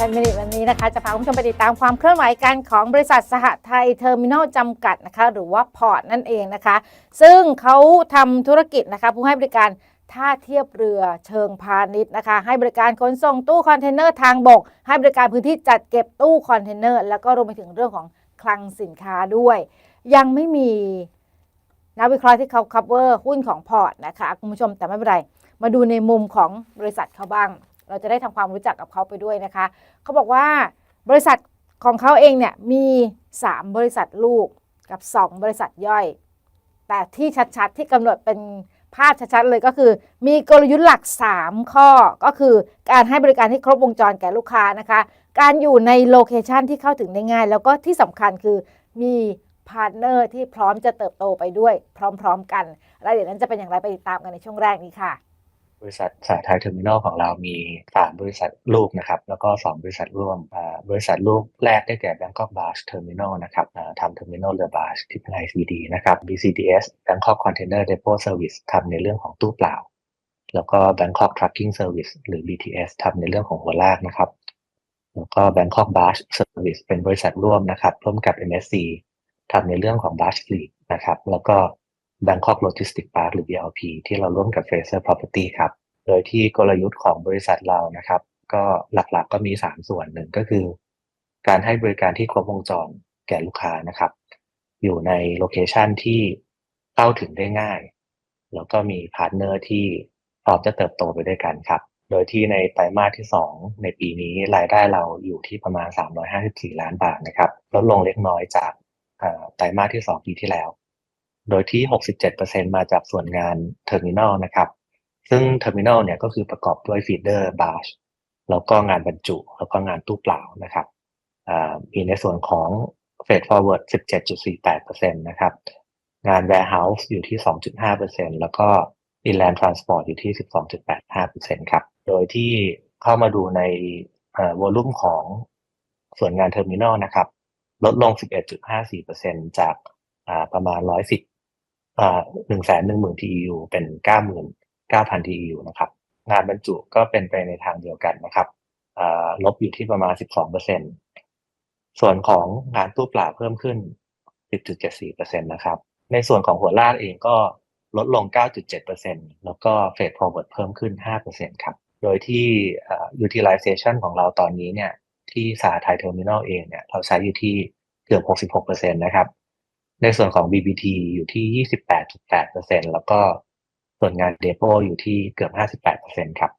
แฟนมินิวันนี้นะคะ จะพาคุณผู้ชมไปติดตามความเคลื่อนไหวกันของบริษัทสหไทยเทอร์มินอลจำกัดนะคะ หรือว่าพอร์ตนั่นเองนะคะ ซึ่งเขาทำธุรกิจนะคะ ผู้ให้บริการท่าเทียบเรือเชิงพาณิชย์นะคะ ให้บริการขนส่งตู้คอนเทนเนอร์ทางบก ให้บริการพื้นที่จัดเก็บตู้คอนเทนเนอร์แล้วก็รวมไปถึงเรื่องของคลังสินค้าด้วย ยังไม่มีนักวิเคราะห์ที่เขา cover หุ้นของพอร์ตนะคะคุณผู้ชมแต่ไม่เป็นไรมาดูในมุมของบริษัทเขาบ้าง เราจะได้ทำความรู้จักกับเขาไปด้วยนะคะ เขาบอกว่าบริษัทของเขาเองเนี่ยมี 3 บริษัทลูกกับ 2 บริษัทย่อย แต่ที่ชัดๆที่กำหนดเป็นภาพชัดๆเลยก็คือ มีกลยุทธ์หลัก 3 ข้อก็คือการให้บริการที่ครบวงจรแก่ลูกค้านะคะ การอยู่ในโลเคชันที่เข้าถึงได้ง่าย แล้วก็ที่สำคัญคือมีพาร์ทเนอร์ที่พร้อมจะเติบโตไปด้วยพร้อม ๆ กันรายละเอียดนั้นจะเป็นอย่างไรไปติดตามกันในช่วงแรกนี้ค่ะ บริษัทสาไทยเทอร์มินอลของเรามีสามบริษัทลูกนะครับ แล้วก็สองบริษัทร่วม บริษัทลูกแรกได้แก่ Bangkok Barge Terminal นะครับทำเทอร์มินอลเรือบาร์ที่เป็น ICD นะครับ BCDS Bangkok Container Depot Service ทำในเรื่องของตู้เปล่า แล้วก็ Bangkok Trucking Service หรือ BTS ทำในเรื่องของหัวลากนะครับ แล้วก็ Bangkok Barge Service เป็นบริษัทร่วมนะครับ ร่วมกับ MSC ทำในเรื่องของ Barge Fleet นะครับ แล้วก็ Bangkok Logistics Park หรือ BLP ที่เราร่วมกับ Fraser Property ครับ โดยที่กลยุทธ์ของบริษัทเรานะครับ ก็หลักๆก็มี 3 ส่วนหนึ่งก็คือ การให้บริการที่ครบวงจรแก่ลูกค้านะครับ อยู่ในโลเคชันที่เข้าถึงได้ง่าย แล้วก็มีพาร์ทเนอร์ที่พร้อมจะเติบโตไปด้วยกันครับ โดยที่ในไตรมาสที่ 2 ในปีนี้รายได้เราอยู่ที่ประมาณ 354 ล้านบาทนะครับลดลงเล็กน้อยจากไตรมาสที่ 2 ปีที่แล้ว โดยที่ 67%มาจากส่วนงานเทอร์มินอลนะครับ ซึ่งเทอร์มินอลเนี่ยก็คือประกอบด้วยฟีเดอร์บาร์ชแล้วก็งานบรรจุ แล้วก็งานตู้เปล่านะครับมีในส่วนของเฟดฟอร์เวิร์ด17.48%นะครับ งาน warehouse อยู่ที่ 2.5%แล้วก็ inland transport อยู่ที่ 12.85%ครับ โดยที่เข้ามาดูในวอลุ่มของส่วนงานเทอร์มินอลนะครับ ลดลง 11.54%จากประมาณ 110 อ่า110,000 TEU เป็น99,000 TEU นะครับ งานบรรจุก็เป็นไปในทางเดียวกันนะครับลบอยู่ที่ประมาณ12%ส่วนของงานตู้เปล่าเพิ่มขึ้น10.74%นตนะครับ ในส่วนของหัวลากเองก็ลดลง 9.7%แล้วก็เฟด forward เพิ่มขึ้น 5%ครับ โดยที่ utilization ของเราตอนนี้เนี่ยที่สาไทยเทอร์มินอลเองเนี่ยเราใช้อยู่ที่เกือบ 66%นะครับ ในส่วนของ BBT อยู่ที่ 28.8%แล้วก็ส่วนงานเดโปอยู่ที่เกือบ 58%ครับ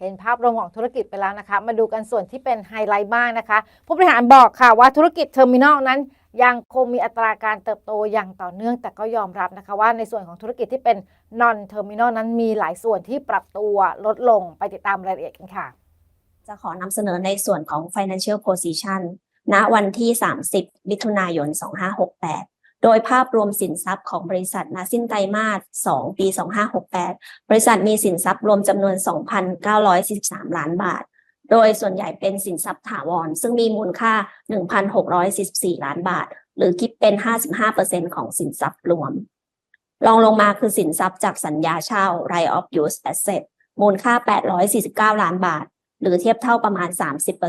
เห็นภาพรวมของธุรกิจไปแล้วนะคะ มาดูกันส่วนที่เป็นไฮไลท์บ้างนะคะ ผู้บริหารบอกค่ะว่าธุรกิจเทอร์มินอลนั้นยังคงมีอัตราการเติบโตอย่างต่อเนื่อง แต่ก็ยอมรับนะคะว่าในส่วนของธุรกิจที่เป็น non terminal นั้นมีหลายส่วนที่ปรับตัวลดลงไปติดตามรายละเอียดกันค่ะ จะขอนำเสนอในส่วนของ financial position ณวันที่ 30มิถุนายน 2568 โดยภาพรวมสินทรัพย์ของบริษัทณสิ้นไตรมาส 2 ปี 2568 บริษัทมีสินทรัพย์รวมจำนวน 2,943 ล้านบาท โดยส่วนใหญ่เป็นสินทรัพย์ถาวร ซึ่งมีมูลค่า 1,644 ล้านบาท หรือคิดเป็น 55%ของสินทรัพย์รวมรองลงมาคือสินทรัพย์จากสัญญาเช่า right of use asset มูลค่า 849 ล้านบาท หรือเทียบเท่าประมาณ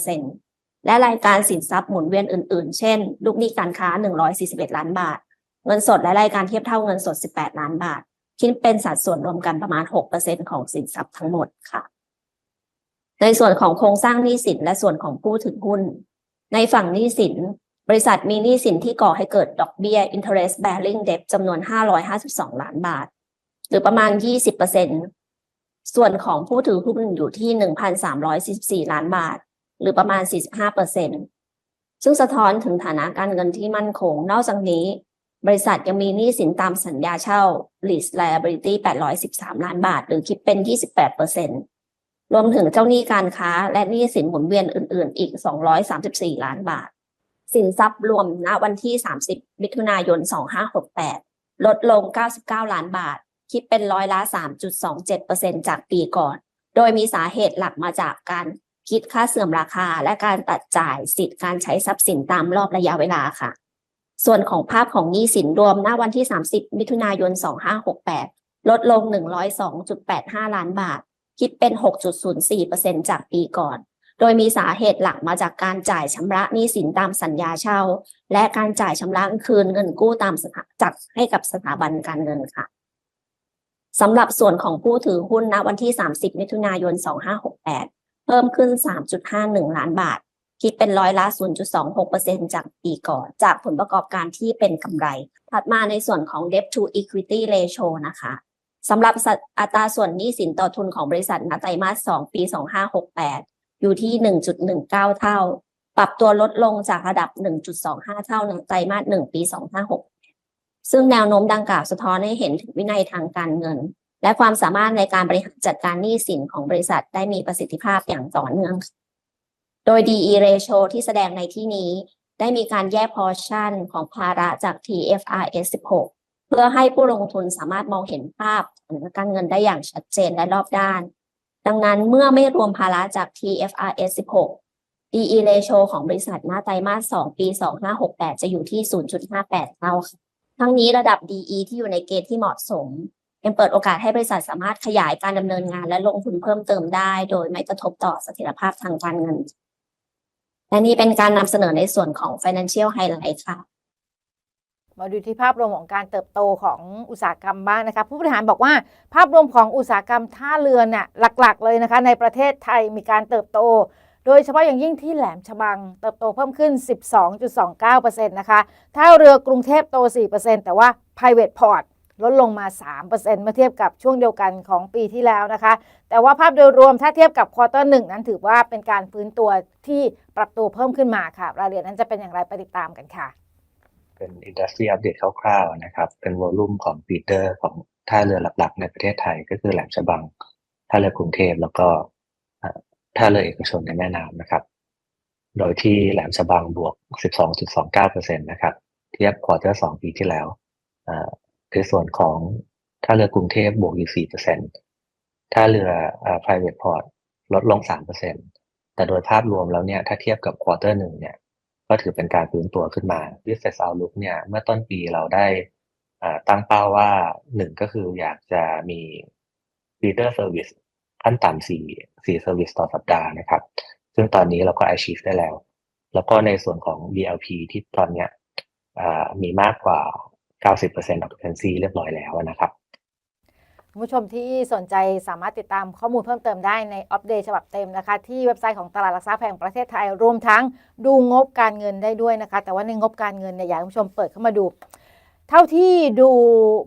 30% และรายการสินทรัพย์หมุนเวียนอื่น ๆ เช่น ลูกหนี้การค้า 141 ล้านบาท เงินสดและรายการเทียบเท่าเงินสด 18 ล้านบาท คิดเป็นสัดส่วนรวมกันประมาณ 6%ของสินทรัพย์ทั้งหมดค่ะ ในส่วนของโครงสร้างหนี้สินและส่วนของผู้ถือหุ้น ในฝั่งหนี้สิน บริษัทมีหนี้สินที่ก่อให้เกิดดอกเบี้ย interest bearing debt จำนวน 552 ล้านบาท หรือประมาณ 20%ส่วนของผู้ถือหุ้นอยู่ที่ 1,344 ล้านบาท หรือประมาณ 45%ซึ่งสะท้อนถึงฐานะการเงินที่มั่นคง นอกจากนี้ บริษัทยังมีหนี้สินตามสัญญาเช่า lease liability 813 ล้านบาท หรือคิดเป็น 28%รวมถึงเจ้าหนี้การค้า และหนี้สินหมุนเวียนอื่น ๆ อีก 234 ล้านบาท สินทรัพย์รวมณวันที่ 30 มิถุนายน 2568 ลดลง 99 ล้านบาทคิดเป็นร้อยละ 3.27%จากปีก่อน โดยมีสาเหตุหลักมาจากการ คิดค่าเสื่อมราคา และการตัดจ่ายสิทธิ์การใช้ทรัพย์สินตามรอบระยะเวลาค่ะ ส่วนของภาพของหนี้สินรวมณวันที่ 30 มิถุนายน 2568 ลดลง 102.85 ล้านบาท คิดเป็น 6.04%จากปีก่อน โดยมีสาเหตุหลักมาจากการจ่ายชำระหนี้สินตามสัญญาเช่า และการจ่ายชำระคืนเงินกู้ตามจัดให้กับสถาบันการเงินค่ะสำหรับส่วนของผู้ถือหุ้นณวันที่ 30 มิถุนายน 2568 เพิ่มขึ้น 3.51 ล้านบาท คิดเป็นร้อยละ 0.26%จากปีก่อน จากผลประกอบการที่เป็นกำไร ถัดมาในส่วนของ debt to equity ratio นะคะสำหรับอัตราส่วนหนี้สินต่อทุนของบริษัทณไตรมาส 2 ปี 2568 อยู่ที่ 1.19 เท่า ปรับตัวลดลงจากระดับ 1.25 เท่าในไตรมาส 1 ปี 256ซึ่งแนวโน้มดังกล่าวสะท้อนให้เห็นถึงวินัยทางการเงิน และความสามารถในการบริหารจัดการหนี้สินของบริษัทได้มีประสิทธิภาพอย่างต่อเนื่อง โดย DE ratio ที่แสดงในที่นี้ ได้มีการแยกพอร์ชั่นของภาระจาก TFRS 16 เพื่อให้ผู้ลงทุนสามารถมองเห็นภาพสถานการเงินได้อย่างชัดเจนและรอบด้าน ดังนั้นเมื่อไม่รวมภาระจาก TFRS 16 DE ratio ของบริษัทหน้าไตรมาส 2 ปี 2568 จะอยู่ที่ 0.58 เท่าค่ะทั้งนี้ระดับ DE ที่อยู่ในเกณฑ์ที่เหมาะสม ยังเปิดโอกาสให้บริษัทสามารถขยายการดำเนินงานและลงทุนเพิ่มเติมได้ โดยไม่กระทบต่อเสถียรภาพทางการเงิน และนี่เป็นการนำเสนอในส่วนของ Financial Highlight ค่ะมาดูที่ภาพรวมของการเติบโตของอุตสาหกรรมบ้างนะคะผู้บริหารบอกว่า ภาพรวมของอุตสาหกรรมท่าเรือเนี่ยหลักๆ เลยนะคะ ในประเทศไทยมีการเติบโต โดยเฉพาะอย่างยิ่งที่แหลมฉบัง เติบโตเพิ่มขึ้น 12.29%นะคะท่าเรือกรุงเทพโต 4%แต่ว่า private port ลดลงมา 3%เมื่อเทียบกับช่วงเดียวกันของปีที่แล้วนะคะ แต่ว่าภาพโดยรวมถ้าเทียบกับควอเตอร์หนึ่งนั้นถือว่าเป็นการฟื้นตัวที่ปรับตัวเพิ่มขึ้นมาค่ะ รายละเอียดนั้นจะเป็นอย่างไรไปติดตามกันค่ะ เป็นอินดัสทรีอัปเดตคร่าวๆนะครับ เป็นวอลลุ่มของฟีเดอร์ของท่าเรือหลักๆ ในประเทศไทยก็คือแหลมฉบัง ท่าเรือกรุงเทพแล้วก็ท่าเรือเอกชนในแม่น้ำนะครับ โดยที่แหลมฉบังบวก 12.29%นะครับ เทียบควอเตอร์สองปีที่แล้วอ่อ ในส่วนของท่าเรือกรุงเทพบวกอยู่4%ท่าเรืออ่อ private port ลดลงสามเปอร์เซ็นแต่โดยภาพรวมแล้วเนี่ยถ้าเทียบกับควอเตอร์หนึ่งเนี่ยก็ถือเป็นการฟื้นตัวขึ้นมา Business Outlook เนี่ยเมื่อต้นปีเราได้อ่อตั้งเป้าว่าหนึ่งก็คืออยากจะมี Feeder Service ขั้นต่ำสี่สี่ Service ต่อสัปดาห์นะครับ ซึ่งตอนนี้เราก็ achieve ได้แล้ว แล้วก็ในส่วนของ BLP ที่ตอนเนี้ยอ่อมีมากกว่า 90% occupancy เรียบร้อยแล้วนะครับคุณผู้ชมที่สนใจสามารถติดตามข้อมูลเพิ่มเติมได้ในอัปเดตฉบับเต็มนะคะ ที่เว็บไซต์ของตลาดหลักทรัพย์แห่งประเทศไทย รวมทั้งดูงบการเงินได้ด้วยนะคะ แต่ว่าในงบการเงินเนี่ยอยากให้คุณผู้ชมเปิดเข้ามาดู เท่าที่ดู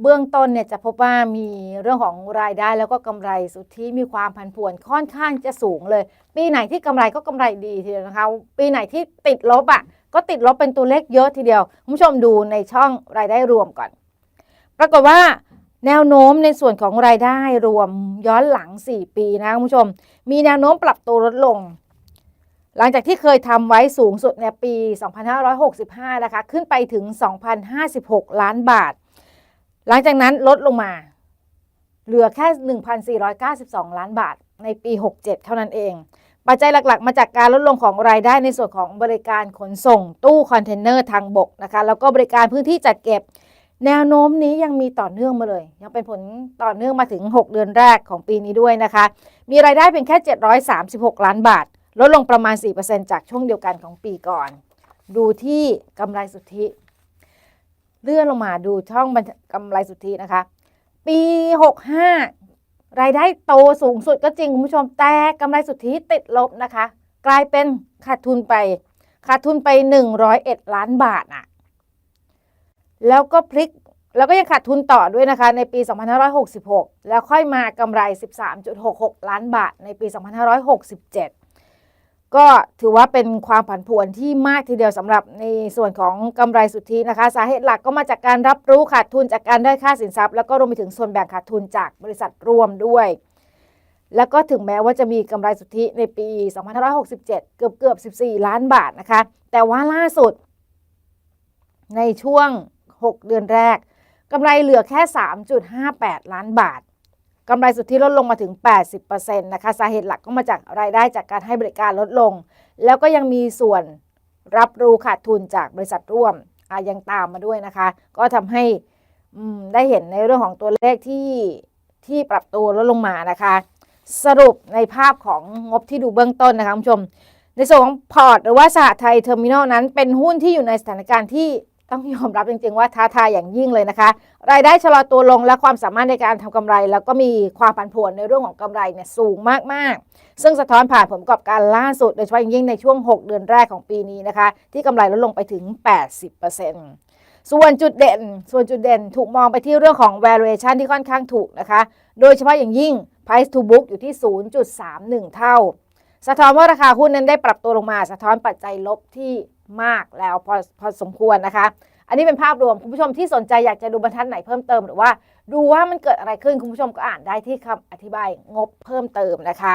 เบื้องต้นเนี่ยจะพบว่ามีเรื่องของรายได้แล้วก็กำไรสุทธิมีความผันผวนค่อนข้างจะสูงเลย ปีไหนที่กำไรก็กำไรดีทีเดียวนะคะ ปีไหนที่ติดลบอะก็ติดลบเป็นตัวเลขเยอะทีเดียวคุณผู้ชมดูในช่องรายได้รวมก่อน ปรากฏว่าแนวโน้มในส่วนของรายได้รวมย้อนหลัง 4 ปีนะคุณผู้ชม มีแนวโน้มปรับตัวลดลง หลังจากที่เคยทำไว้สูงสุดในปี 2565 นะคะ ขึ้นไปถึง 2,056 ล้านบาท หลังจากนั้นลดลงมา เหลือแค่ 1,492 ล้านบาทในปี 67 เท่านั้นเอง ปัจจัยหลักๆ มาจากการลดลงของรายได้ในส่วนของบริการขนส่ง ตู้คอนเทนเนอร์ทางบกนะคะ แล้วก็บริการพื้นที่จัดเก็บ แนวโน้มนี้ยังมีต่อเนื่องมาเลย ยังเป็นผลต่อเนื่องมาถึง 6 เดือนแรกของปีนี้ด้วยนะคะ มีรายได้เพียงแค่ 736 ล้านบาท ลดลงประมาณ 4%จากช่วงเดียวกันของปีก่อน ดูที่กำไรสุทธิ เลื่อนลงมาดูช่องกำไรสุทธินะคะ ปี 65 รายได้โตสูงสุดก็จริงคุณผู้ชมแต่กำไรสุทธิติดลบนะคะ กลายเป็นขาดทุนไปขาดทุนไป 101 ล้านบาทอะแล้วก็พลิกแล้วก็ยังขาดทุนต่อด้วยนะคะ ในปี 2566 แล้วค่อยมากำไร 13.66 ล้านบาทในปี 2567 ก็ถือว่าเป็นความผันผวนที่มากทีเดียวสำหรับในส่วนของกำไรสุทธินะคะ สาเหตุหลักก็มาจากการรับรู้ขาดทุนจากการได้ค่าสินทรัพย์ แล้วก็รวมไปถึงส่วนแบ่งขาดทุนจากบริษัทร่วมด้วย แล้วก็ถึงแม้ว่าจะมีกำไรสุทธิในปี 2567 เกือบเกือบ14 ล้านบาทนะคะ แต่ว่าล่าสุด ในช่วง 6 เดือนแรกกำไรเหลือแค่ 3.58 ล้านบาท กำไรสุทธิลดลงมาถึง 80%นะคะสาเหตุหลักก็มาจากรายได้จากการให้บริการลดลง แล้วก็ยังมีส่วนรับรู้ขาดทุนจากบริษัทร่วมอะยังตามมาด้วยนะคะ ก็ทำให้ได้เห็นในเรื่องของตัวเลขที่ที่ปรับตัวลดลงมานะคะ สรุปในภาพของงบที่ดูเบื้องต้นนะคะคุณผู้ชม ในส่วนของพอร์ตหรือว่าสหไทยเทอร์มินอลนั้นเป็นหุ้นที่อยู่ในสถานการณ์ที่ ต้องยอมรับจริง ๆ ว่าท้าทายอย่างยิ่งเลยนะคะ รายได้ชะลอตัวลงและความสามารถในการทำกำไร แล้วก็มีความผันผวนในเรื่องของกำไรเนี่ยสูงมากๆ ซึ่งสะท้อนผ่านผลประกอบการล่าสุด โดยเฉพาะอย่างยิ่งในช่วง 6 เดือนแรกของปีนี้นะคะ ที่กำไรลดลงไปถึง 80%ส่วนจุดเด่น ส่วนจุดเด่นถูกมองไปที่เรื่องของ valuation ที่ค่อนข้างถูกนะคะ โดยเฉพาะอย่างยิ่ง price to book อยู่ที่ 0.31 เท่า สะท้อนว่าราคาหุ้นนั้นได้ปรับตัวลงมา สะท้อนปัจจัยลบที่ มากแล้วพอพอสมควรนะคะ อันนี้เป็นภาพรวมคุณผู้ชมที่สนใจอยากจะดูบรรทัดไหนเพิ่มเติมหรือว่าดูว่ามันเกิดอะไรขึ้นคุณผู้ชมก็อ่านได้ที่คำอธิบายงบเพิ่มเติมนะคะ